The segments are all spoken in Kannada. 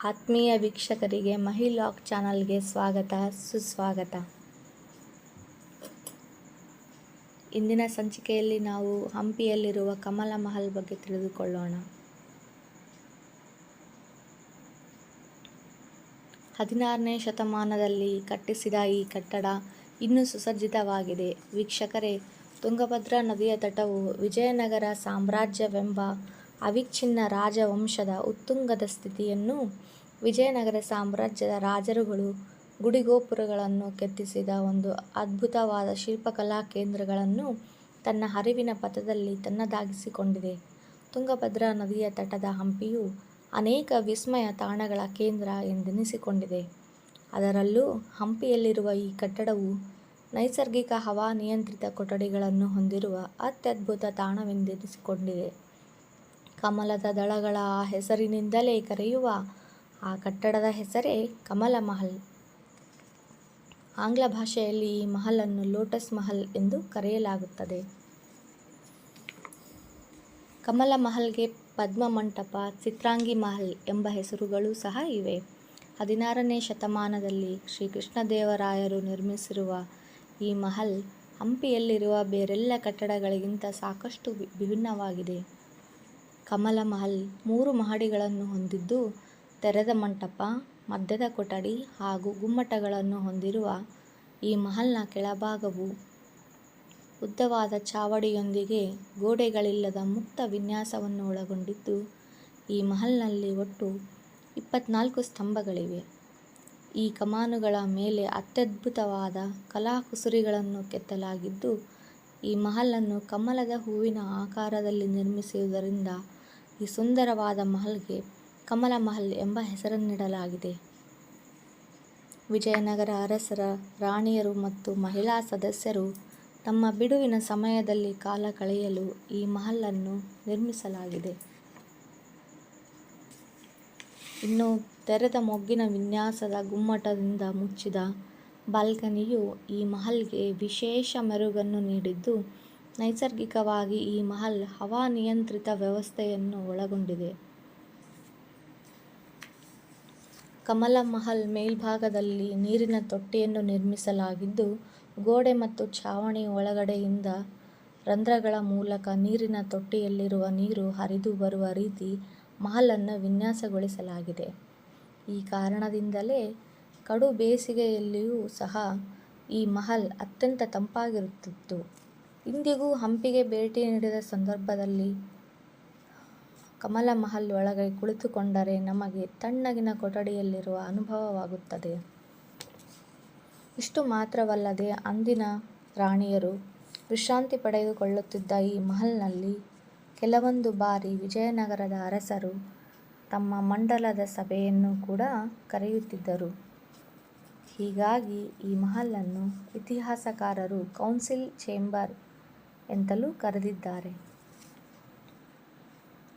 ಆತ್ಮೀಯ ವೀಕ್ಷಕರಿಗೆ ಮಹಿಲಾಕ್ ಚಾನಲ್ಗೆ ಸ್ವಾಗತ, ಸುಸ್ವಾಗತ. ಇಂದಿನ ಸಂಚಿಕೆಯಲ್ಲಿ ನಾವು ಹಂಪಿಯಲ್ಲಿರುವ ಕಮಲ ಮಹಲ್ ಬಗ್ಗೆ ತಿಳಿದುಕೊಳ್ಳೋಣ. ಹದಿನಾರನೇ ಶತಮಾನದಲ್ಲಿ ಕಟ್ಟಿಸಿದ ಈ ಕಟ್ಟಡ ಇನ್ನೂ ಸುಸಜ್ಜಿತವಾಗಿದೆ. ವೀಕ್ಷಕರೇ, ತುಂಗಭದ್ರಾ ನದಿಯ ತಟವು ವಿಜಯನಗರ ಸಾಮ್ರಾಜ್ಯವೆಂಬ ಅವಿಚ್ಛಿನ್ನ ರಾಜವಂಶದ ಉತ್ತುಂಗದ ಸ್ಥಿತಿಯನ್ನು ವಿಜಯನಗರ ಸಾಮ್ರಾಜ್ಯದ ರಾಜರುಗಳು ಗುಡಿಗೋಪುರಗಳನ್ನು ಕೆತ್ತಿಸಿದ ಒಂದು ಅದ್ಭುತವಾದ ಶಿಲ್ಪಕಲಾ ಕೇಂದ್ರಗಳನ್ನು ತನ್ನ ಹರಿವಿನ ಪಥದಲ್ಲಿ ತನ್ನದಾಗಿಸಿಕೊಂಡಿದೆ. ತುಂಗಭದ್ರಾ ನದಿಯ ತಟದ ಹಂಪಿಯು ಅನೇಕ ವಿಸ್ಮಯ ತಾಣಗಳ ಕೇಂದ್ರ ಎಂದೆನಿಸಿಕೊಂಡಿದೆ. ಅದರಲ್ಲೂ ಹಂಪಿಯಲ್ಲಿರುವ ಈ ಕಟ್ಟಡವು ನೈಸರ್ಗಿಕ ಹವಾನಿಯಂತ್ರಿತ ಕೊಠಡಿಗಳನ್ನು ಹೊಂದಿರುವ ಅತ್ಯದ್ಭುತ ತಾಣವೆಂದೆನಿಸಿಕೊಂಡಿದೆ. ಕಮಲದ ದಳಗಳ ಆ ಹೆಸರಿನಿಂದಲೇ ಕರೆಯುವ ಆ ಕಟ್ಟಡದ ಹೆಸರೇ ಕಮಲ ಮಹಲ್. ಆಂಗ್ಲ ಭಾಷೆಯಲ್ಲಿ ಈ ಮಹಲನ್ನು ಲೋಟಸ್ ಮಹಲ್ ಎಂದು ಕರೆಯಲಾಗುತ್ತದೆ. ಕಮಲ ಮಹಲ್ಗೆ ಪದ್ಮ ಮಂಟಪ, ಚಿತ್ರಾಂಗಿ ಮಹಲ್ ಎಂಬ ಹೆಸರುಗಳು ಸಹ ಇವೆ. ಹದಿನಾರನೇ ಶತಮಾನದಲ್ಲಿ ಶ್ರೀ ಕೃಷ್ಣದೇವರಾಯರು ನಿರ್ಮಿಸಿರುವ ಈ ಮಹಲ್ ಹಂಪಿಯಲ್ಲಿರುವ ಬೇರೆಲ್ಲ ಕಟ್ಟಡಗಳಿಗಿಂತ ಸಾಕಷ್ಟು ವಿಭಿನ್ನವಾಗಿದೆ. ಕಮಲ ಮಹಲ್ ಮೂರು ಮಹಡಿಗಳನ್ನು ಹೊಂದಿದ್ದು, ತೆರೆದ ಮಂಟಪ ಮಧ್ಯದ ಕೊಠಡಿ ಹಾಗೂ ಗುಮ್ಮಟಗಳನ್ನು ಹೊಂದಿರುವ ಈ ಮಹಲ್ನ ಕೆಳಭಾಗವು ಉದ್ದವಾದ ಚಾವಡಿಯೊಂದಿಗೆ ಗೋಡೆಗಳಿಲ್ಲದ ಮುಕ್ತ ವಿನ್ಯಾಸವನ್ನು ಒಳಗೊಂಡಿದ್ದು, ಈ ಮಹಲ್ನಲ್ಲಿ ಒಟ್ಟು ಇಪ್ಪತ್ನಾಲ್ಕು ಸ್ತಂಭಗಳಿವೆ. ಈ ಕಮಾನುಗಳ ಮೇಲೆ ಅತ್ಯದ್ಭುತವಾದ ಕಲಾಕುಸುರಿಗಳನ್ನು ಕೆತ್ತಲಾಗಿದ್ದು, ಈ ಮಹಲನ್ನು ಕಮಲದ ಹೂವಿನ ಆಕಾರದಲ್ಲಿ ನಿರ್ಮಿಸಿರುವುದರಿಂದ ಈ ಸುಂದರವಾದ ಮಹಲ್ಗೆ ಕಮಲ ಮಹಲ್ ಎಂಬ ಹೆಸರನ್ನು ನೀಡಲಾಗಿದೆ ವಿಜಯನಗರ ಅರಸರ, ರಾಣಿಯರು ಮತ್ತು ಮಹಿಳಾ ಸದಸ್ಯರು ತಮ್ಮ ಬಿಡುವಿನ ಸಮಯದಲ್ಲಿ ಕಾಲ ಕಳೆಯಲು ಈ ಮಹಲನ್ನು ನಿರ್ಮಿಸಲಾಗಿದೆ. ಇನ್ನು ತೆರೆದ ಮೊಗ್ಗಿನ ವಿನ್ಯಾಸದ ಗುಮ್ಮಟದಿಂದ ಮುಚ್ಚಿದ ಬಾಲ್ಕನಿಯು ಈ ಮಹಲ್ಗೆ ವಿಶೇಷ ಮೆರುಗನ್ನು ನೀಡಿದ್ದು ನೈಸರ್ಗಿಕವಾಗಿ ಈ ಮಹಲ್ ಹವಾನಿಯಂತ್ರಿತ ವ್ಯವಸ್ಥೆಯನ್ನು ಒಳಗೊಂಡಿದೆ. ಕಮಲ ಮಹಲ್ ಮೇಲ್ಭಾಗದಲ್ಲಿ ನೀರಿನ ತೊಟ್ಟಿಯನ್ನು ನಿರ್ಮಿಸಲಾಗಿದ್ದು, ಗೋಡೆ ಮತ್ತು ಛಾವಣಿ ಒಳಗಡೆಯಿಂದ ರಂಧ್ರಗಳ ಮೂಲಕ ನೀರಿನ ತೊಟ್ಟಿಯಲ್ಲಿರುವ ನೀರು ಹರಿದು ಬರುವ ರೀತಿ ಮಹಲನ್ನು ವಿನ್ಯಾಸಗೊಳಿಸಲಾಗಿದೆ. ಈ ಕಾರಣದಿಂದಲೇ ಕಡು ಬೇಸಿಗೆಯಲ್ಲಿಯೂ ಸಹ ಈ ಮಹಲ್ ಅತ್ಯಂತ ತಂಪಾಗಿರುತ್ತಿತ್ತು. ಇಂದಿಗೂ ಹಂಪಿಗೆ ಭೇಟಿ ನೀಡಿದ ಸಂದರ್ಭದಲ್ಲಿ ಕಮಲ ಮಹಲ್ ಒಳಗೆ ಕುಳಿತುಕೊಂಡರೆ ನಮಗೆ ತಣ್ಣಗಿನ ಕೊಠಡಿಯಲ್ಲಿರುವ ಅನುಭವವಾಗುತ್ತದೆ. ಇಷ್ಟು ಮಾತ್ರವಲ್ಲದೆ ಅಂದಿನ ರಾಣಿಯರು ವಿಶ್ರಾಂತಿ ಪಡೆದುಕೊಳ್ಳುತ್ತಿದ್ದ ಈ ಮಹಲ್ನಲ್ಲಿ ಕೆಲವೊಂದು ಬಾರಿ ವಿಜಯನಗರದ ಅರಸರು ತಮ್ಮ ಮಂಡಲದ ಸಭೆಯನ್ನು ಕೂಡ ಕರೆಯುತ್ತಿದ್ದರು. ಹೀಗಾಗಿ ಈ ಮಹಲನ್ನು ಇತಿಹಾಸಕಾರರು ಕೌನ್ಸಿಲ್ ಚೇಂಬರ್ ಎಂತಲೂ ಕರೆದಿದ್ದಾರೆ.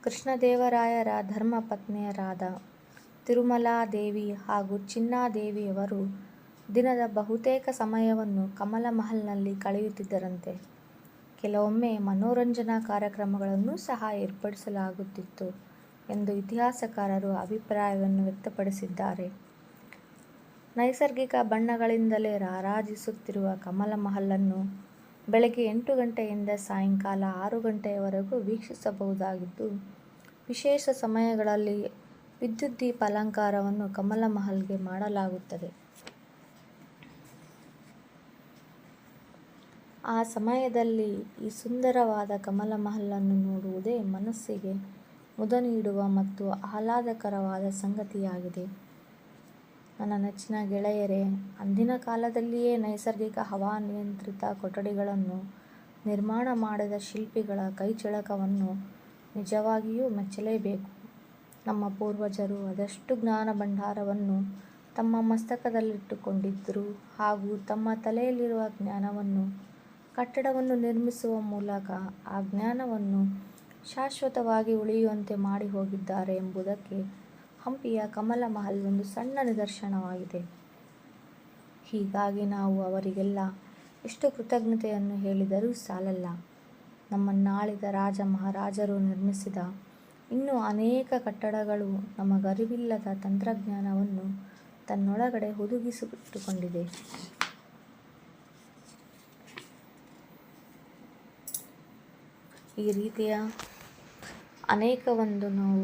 ಕೃಷ್ಣದೇವರಾಯರ ಧರ್ಮಪತ್ನಿಯರಾದ ತಿರುಮಲಾದೇವಿ ಹಾಗೂ ಚಿನ್ನಾದೇವಿಯವರು ದಿನದ ಬಹುತೇಕ ಸಮಯವನ್ನು ಕಮಲ ಮಹಲ್ನಲ್ಲಿ ಕಳೆಯುತ್ತಿದ್ದರಂತೆ. ಕೆಲವೊಮ್ಮೆ ಮನೋರಂಜನಾ ಕಾರ್ಯಕ್ರಮಗಳನ್ನು ಸಹ ಏರ್ಪಡಿಸಲಾಗುತ್ತಿತ್ತು ಎಂದು ಇತಿಹಾಸಕಾರರು ಅಭಿಪ್ರಾಯವನ್ನು ವ್ಯಕ್ತಪಡಿಸಿದ್ದಾರೆ. ನೈಸರ್ಗಿಕ ಬಣ್ಣಗಳಿಂದಲೇ ರಾರಾಜಿಸುತ್ತಿರುವ ಕಮಲ ಮಹಲನ್ನು ಬೆಳಗ್ಗೆ ಎಂಟು ಗಂಟೆಯಿಂದ ಸಾಯಂಕಾಲ ಆರು ಗಂಟೆಯವರೆಗೂ ವೀಕ್ಷಿಸಬಹುದಾಗಿದ್ದು, ವಿಶೇಷ ಸಮಯಗಳಲ್ಲಿ ವಿದ್ಯುತ್ ದೀಪ ಅಲಂಕಾರವನ್ನು ಕಮಲ ಮಹಲ್ಗೆ ಮಾಡಲಾಗುತ್ತದೆ. ಆ ಸಮಯದಲ್ಲಿ ಈ ಸುಂದರವಾದ ಕಮಲ ಮಹಲನ್ನು ನೋಡುವುದೇ ಮನಸ್ಸಿಗೆ ಮುದ ನೀಡುವ ಮತ್ತು ಆಹ್ಲಾದಕರವಾದ ಸಂಗತಿಯಾಗಿದೆ. ನನ್ನ ನೆಚ್ಚಿನ ಗೆಳೆಯರೇ, ಅಂದಿನ ಕಾಲದಲ್ಲಿಯೇ ನೈಸರ್ಗಿಕ ಹವಾನಿಯಂತ್ರಿತ ಕೊಠಡಿಗಳನ್ನು ನಿರ್ಮಾಣ ಮಾಡಿದ ಶಿಲ್ಪಿಗಳ ಕೈಚಳಕವನ್ನು ನಿಜವಾಗಿಯೂ ಮೆಚ್ಚಲೇಬೇಕು. ನಮ್ಮ ಪೂರ್ವಜರು ಅದೆಷ್ಟು ಜ್ಞಾನ ಭಂಡಾರವನ್ನು ತಮ್ಮ ಮಸ್ತಕದಲ್ಲಿಟ್ಟುಕೊಂಡಿದ್ದರು ಹಾಗೂ ತಮ್ಮ ತಲೆಯಲ್ಲಿರುವ ಜ್ಞಾನವನ್ನು, ಕಟ್ಟಡವನ್ನು ನಿರ್ಮಿಸುವ ಮೂಲಕ ಆ ಜ್ಞಾನವನ್ನು ಶಾಶ್ವತವಾಗಿ ಉಳಿಯುವಂತೆ ಮಾಡಿ ಹೋಗಿದ್ದಾರೆ ಎಂಬುದಕ್ಕೆ ಹಂಪಿಯ ಕಮಲ ಮಹಲ್ ಒಂದು ಸಣ್ಣ ನಿದರ್ಶನವಾಗಿದೆ. ಹೀಗಾಗಿ ನಾವು ಅವರಿಗೆಲ್ಲ ಎಷ್ಟು ಕೃತಜ್ಞತೆಯನ್ನು ಹೇಳಿದರೂ ಸಾಲಲ್ಲ. ನಮ್ಮ ನಾಳಿದ ರಾಜ ಮಹಾರಾಜರು ನಿರ್ಮಿಸಿದ ಇನ್ನೂ ಅನೇಕ ಕಟ್ಟಡಗಳು ನಮಗರಿವಿಲ್ಲದ ತಂತ್ರಜ್ಞಾನವನ್ನು ತನ್ನೊಳಗಡೆ ಹುದುಗಿಸಿಟ್ಟುಕೊಂಡಿದೆ. ಈ ರೀತಿಯ ಅನೇಕ ಒಂದು ನಾವು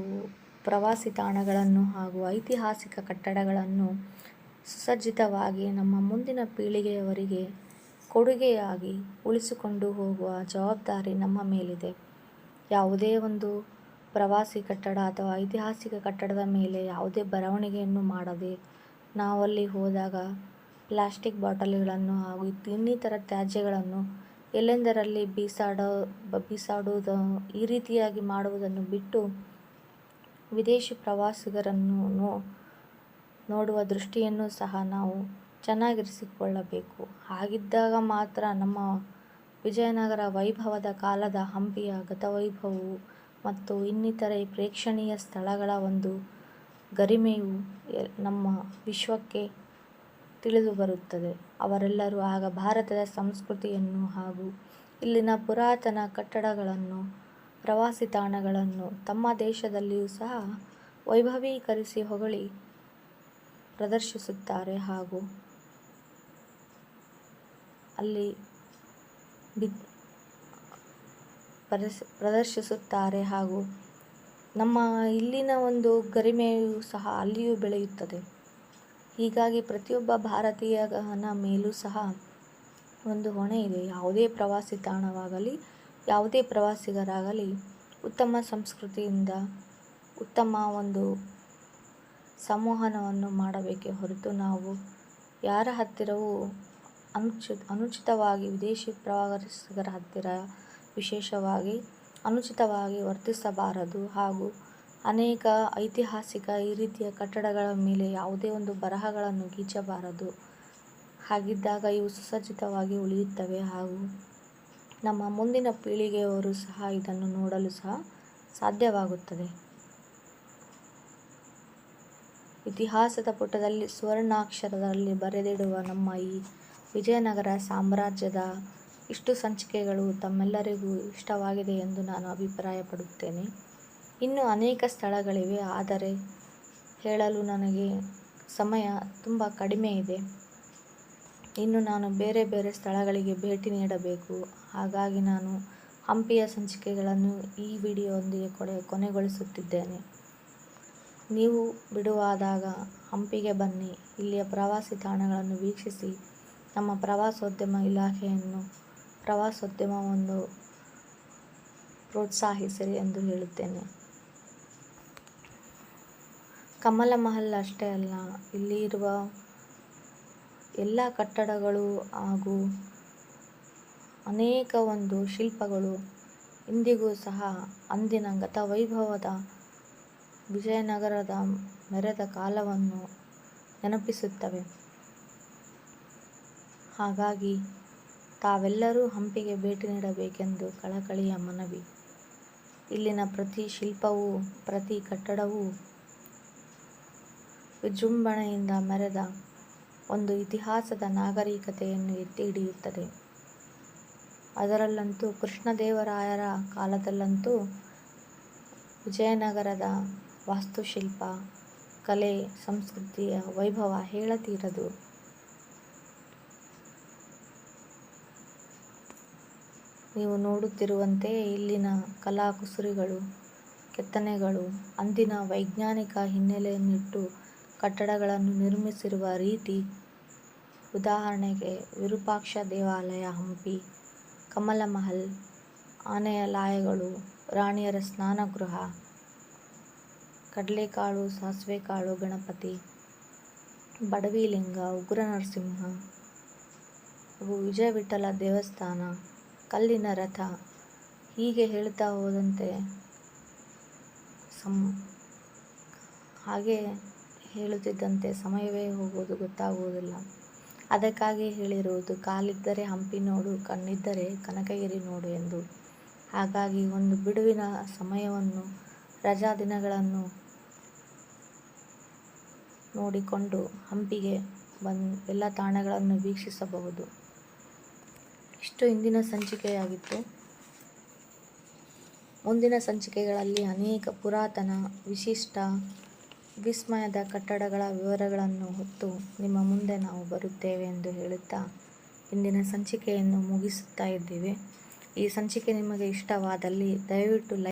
ಪ್ರವಾಸಿ ತಾಣಗಳನ್ನು ಹಾಗೂ ಐತಿಹಾಸಿಕ ಕಟ್ಟಡಗಳನ್ನು ಸುಸಜ್ಜಿತವಾಗಿ ನಮ್ಮ ಮುಂದಿನ ಪೀಳಿಗೆಯವರಿಗೆ ಕೊಡುಗೆಯಾಗಿ ಉಳಿಸಿಕೊಂಡು ಹೋಗುವ ಜವಾಬ್ದಾರಿ ನಮ್ಮ ಮೇಲಿದೆ. ಯಾವುದೇ ಒಂದು ಪ್ರವಾಸಿ ಕಟ್ಟಡ ಅಥವಾ ಐತಿಹಾಸಿಕ ಕಟ್ಟಡದ ಮೇಲೆ ಯಾವುದೇ ಬರವಣಿಗೆಯನ್ನು ಮಾಡದೆ ನಾವಲ್ಲಿ ಹೋದಾಗ ಪ್ಲಾಸ್ಟಿಕ್ ಬಾಟಲಿಗಳನ್ನು ಹಾಗೂ ಇನ್ನಿತರ ತ್ಯಾಜ್ಯಗಳನ್ನು ಎಲ್ಲೆಂದರಲ್ಲಿ ಬೀಸಾಡೋ ಬೀಸಾಡುವುದು, ಈ ರೀತಿಯಾಗಿ ಮಾಡುವುದನ್ನು ಬಿಟ್ಟು ವಿದೇಶಿ ಪ್ರವಾಸಿಗರನ್ನು ನೋಡುವ ದೃಷ್ಟಿಯನ್ನು ಸಹ ನಾವು ಚೆನ್ನಾಗಿರಿಸಿಕೊಳ್ಳಬೇಕು. ಹಾಗಿದ್ದಾಗ ಮಾತ್ರ ನಮ್ಮ ವಿಜಯನಗರ ವೈಭವದ ಕಾಲದ ಹಂಪಿಯ ಗತವೈಭವವು ಮತ್ತು ಇನ್ನಿತರೆ ಪ್ರೇಕ್ಷಣೀಯ ಸ್ಥಳಗಳ ಒಂದು ಗರಿಮೆಯು ನಮ್ಮ ವಿಶ್ವಕ್ಕೆ ತಿಳಿದು ಬರುತ್ತದೆ ಅವರೆಲ್ಲರೂ ಆಗ ಭಾರತದ ಸಂಸ್ಕೃತಿಯನ್ನು ಹಾಗೂ ಇಲ್ಲಿನ ಪುರಾತನ ಕಟ್ಟಡಗಳನ್ನು ಪ್ರವಾಸಿ ತಾಣಗಳನ್ನು ತಮ್ಮ ದೇಶದಲ್ಲಿಯೂ ಸಹ ವೈಭವೀಕರಿಸಿ ಹೊಗಳಿ ಪ್ರದರ್ಶಿಸುತ್ತಾರೆ ಹಾಗೂ ಅಲ್ಲಿ ಪ್ರದರ್ಶಿಸುತ್ತಾರೆ ಹಾಗೂ ನಮ್ಮ ಇಲ್ಲಿನ ಒಂದು ಗರಿಮೆಯೂ ಸಹ ಅಲ್ಲಿಯೂ ಬೆಳೆಯುತ್ತದೆ. ಹೀಗಾಗಿ ಪ್ರತಿಯೊಬ್ಬ ಭಾರತೀಯನ ಮೇಲೂ ಸಹ ಒಂದು ಹೊಣೆ ಇದೆ. ಯಾವುದೇ ಪ್ರವಾಸಿ ತಾಣವಾಗಲಿ ಯಾವುದೇ ಪ್ರವಾಸಿಗರಾಗಲಿ ಉತ್ತಮ ಸಂಸ್ಕೃತಿಯಿಂದ ಉತ್ತಮ ಒಂದು ಸಂವಹನವನ್ನು ಮಾಡಬೇಕೆ ಹೊರತು ನಾವು ಯಾರ ಹತ್ತಿರವೂ ಅನುಚಿ, ಅನುಚಿತವಾಗಿ ವಿದೇಶಿ ಪ್ರವಾಸಿಗರ ಹತ್ತಿರ ವಿಶೇಷವಾಗಿ ಅನುಚಿತವಾಗಿ ವರ್ತಿಸಬಾರದು ಹಾಗೂ ಅನೇಕ ಐತಿಹಾಸಿಕ ಈ ರೀತಿಯ ಕಟ್ಟಡಗಳ ಮೇಲೆ ಯಾವುದೇ ಒಂದು ಬರಹಗಳನ್ನು ಗೀಚಬಾರದು. ಹಾಗಿದ್ದಾಗ ಇವು ಸುಸಜ್ಜಿತವಾಗಿ ಉಳಿಯುತ್ತವೆ ಹಾಗೂ ನಮ್ಮ ಮುಂದಿನ ಪೀಳಿಗೆಯವರು ಸಹ ಇದನ್ನು ನೋಡಲು ಸಹ ಸಾಧ್ಯವಾಗುತ್ತದೆ. ಇತಿಹಾಸದ ಪುಟದಲ್ಲಿ ಸುವರ್ಣಾಕ್ಷರದಲ್ಲಿ ಬರೆದಿಡುವ ನಮ್ಮ ಈ ವಿಜಯನಗರ ಸಾಮ್ರಾಜ್ಯದ ಇಷ್ಟು ಸಂಚಿಕೆಗಳು ತಮ್ಮೆಲ್ಲರಿಗೂ ಇಷ್ಟವಾಗಿದೆ ಎಂದು ನಾನು ಅಭಿಪ್ರಾಯಪಡುತ್ತೇನೆ. ಇನ್ನೂ ಅನೇಕ ಸ್ಥಳಗಳಿವೆ, ಆದರೆ ಹೇಳಲು ನನಗೆ ಸಮಯ ತುಂಬ ಕಡಿಮೆ ಇದೆ. ಇನ್ನು ನಾನು ಬೇರೆ ಬೇರೆ ಸ್ಥಳಗಳಿಗೆ ಭೇಟಿ ನೀಡಬೇಕು. ಹಾಗಾಗಿ ನಾನು ಹಂಪಿಯ ಸಂಚಿಕೆಗಳನ್ನು ಈ ವಿಡಿಯೋದೊಂದಿಗೆ ಕೊನೆ ಕೊನೆಗೊಳಿಸುತ್ತಿದ್ದೇನೆ. ನೀವು ಬಿಡುವಾದಾಗ ಹಂಪಿಗೆ ಬನ್ನಿ. ಇಲ್ಲಿಯ ಪ್ರವಾಸಿ ತಾಣಗಳನ್ನು ವೀಕ್ಷಿಸಿ. ನಮ್ಮ ಪ್ರವಾಸೋದ್ಯಮ ಇಲಾಖೆಯನ್ನು ಪ್ರವಾಸೋದ್ಯಮವನ್ನು ಪ್ರೋತ್ಸಾಹಿಸಿರಿ ಎಂದು ಹೇಳುತ್ತೇನೆ. ಕಮಲ ಮಹಲ್ ಅಷ್ಟೇ ಅಲ್ಲ ಇಲ್ಲಿ ಇರುವ ಎಲ್ಲ ಕಟ್ಟಡಗಳು ಹಾಗೂ ಅನೇಕ ಒಂದು ಶಿಲ್ಪಗಳು ಇಂದಿಗೂ ಸಹ ಅಂದಿನ ಗತವೈಭವದ ವಿಜಯನಗರದ ಮೆರೆದ ಕಾಲವನ್ನು ನೆನಪಿಸುತ್ತವೆ. ಹಾಗಾಗಿ ತಾವೆಲ್ಲರೂ ಹಂಪಿಗೆ ಭೇಟಿ ನೀಡಬೇಕೆಂದು ಕಳಕಳಿಯ ಮನವಿ. ಇಲ್ಲಿನ ಪ್ರತಿ ಶಿಲ್ಪವೂ, ಪ್ರತಿ ಕಟ್ಟಡವೂ ವಿಜೃಂಭಣೆಯಿಂದ ಮೆರೆದ ಒಂದು ಇತಿಹಾಸದ ನಾಗರಿಕತೆಯನ್ನು ಎತ್ತಿ ಹಿಡಿಯುತ್ತದೆ. ಅದರಲ್ಲಂತೂ ಕೃಷ್ಣದೇವರಾಯರ ಕಾಲದಲ್ಲಂತೂ ವಿಜಯನಗರದ ವಾಸ್ತುಶಿಲ್ಪ, ಕಲೆ, ಸಂಸ್ಕೃತಿಯ ವೈಭವ ಹೇಳತೀರದು. ನೀವು ನೋಡುತ್ತಿರುವಂತೆ ಇಲ್ಲಿನ ಕಲಾಕುಸುರಿಗಳು, ಕೆತ್ತನೆಗಳು, ಅಂದಿನ ವೈಜ್ಞಾನಿಕ ಹಿನ್ನೆಲೆಯನ್ನಿಟ್ಟು ಕಟ್ಟಡಗಳನ್ನು ನಿರ್ಮಿಸಿರುವ ರೀತಿ, ಉದಾಹರಣೆಗೆ ವಿರೂಪಾಕ್ಷ ದೇವಾಲಯ ಹಂಪಿ ಕಮಲ ಮಹಲ್, ಆನೆಯ ಲಾಯಗಳು, ರಾಣಿಯರ ಸ್ನಾನಗೃಹ, ಕಡಲೆಕಾಳು, ಸಾಸಿವೆಕಾಳು, ಗಣಪತಿ, ಬಡವಿಲಿಂಗ, ಉಗ್ರ ನರಸಿಂಹ ಹಾಗೂ ವಿಜಯ ದೇವಸ್ಥಾನ, ಕಲ್ಲಿನ ರಥ. ಹೀಗೆ ಹೇಳ್ತಾ ಹೋದಂತೆ ಸಂ ಹಾಗೆ ಹೇಳುತ್ತಿದ್ದಂತೆ ಸಮಯವೇ ಹೋಗುವುದು ಗೊತ್ತಾಗುವುದಿಲ್ಲ. ಅದಕ್ಕಾಗಿ ಹೇಳಿರುವುದು, ಕಾಲಿದ್ದರೆ ಹಂಪಿ ನೋಡು, ಕಣ್ಣಿದ್ದರೆ ಕನಕಗಿರಿ ನೋಡು ಎಂದು. ಹಾಗಾಗಿ ಒಂದು ಬಿಡುವಿನ ಸಮಯವನ್ನು, ರಜಾ ದಿನಗಳನ್ನು ನೋಡಿಕೊಂಡು ಹಂಪಿಗೆ ಬಂದು ಎಲ್ಲ ತಾಣಗಳನ್ನು ವೀಕ್ಷಿಸಬಹುದು. ಇಷ್ಟು ಇಂದಿನ ಸಂಚಿಕೆಯಾಗಿತ್ತು. ಮುಂದಿನ ಸಂಚಿಕೆಗಳಲ್ಲಿ ಅನೇಕ ಪುರಾತನ ವಿಶಿಷ್ಟ ವಿಸ್ಮಯದ ಕಟ್ಟಡಗಳ ವಿವರಗಳನ್ನು ಹೊತ್ತು ನಿಮ್ಮ ಮುಂದೆ ನಾವು ಬರುತ್ತೇವೆ ಎಂದು ಹೇಳುತ್ತಾ ಇಂದಿನ ಸಂಚಿಕೆಯನ್ನು ಮುಗಿಸುತ್ತಾ ಇದ್ದೇವೆ. ಈ ಸಂಚಿಕೆ ನಿಮಗೆ ಇಷ್ಟವಾದಲ್ಲಿ ದಯವಿಟ್ಟು ಲೈಕ್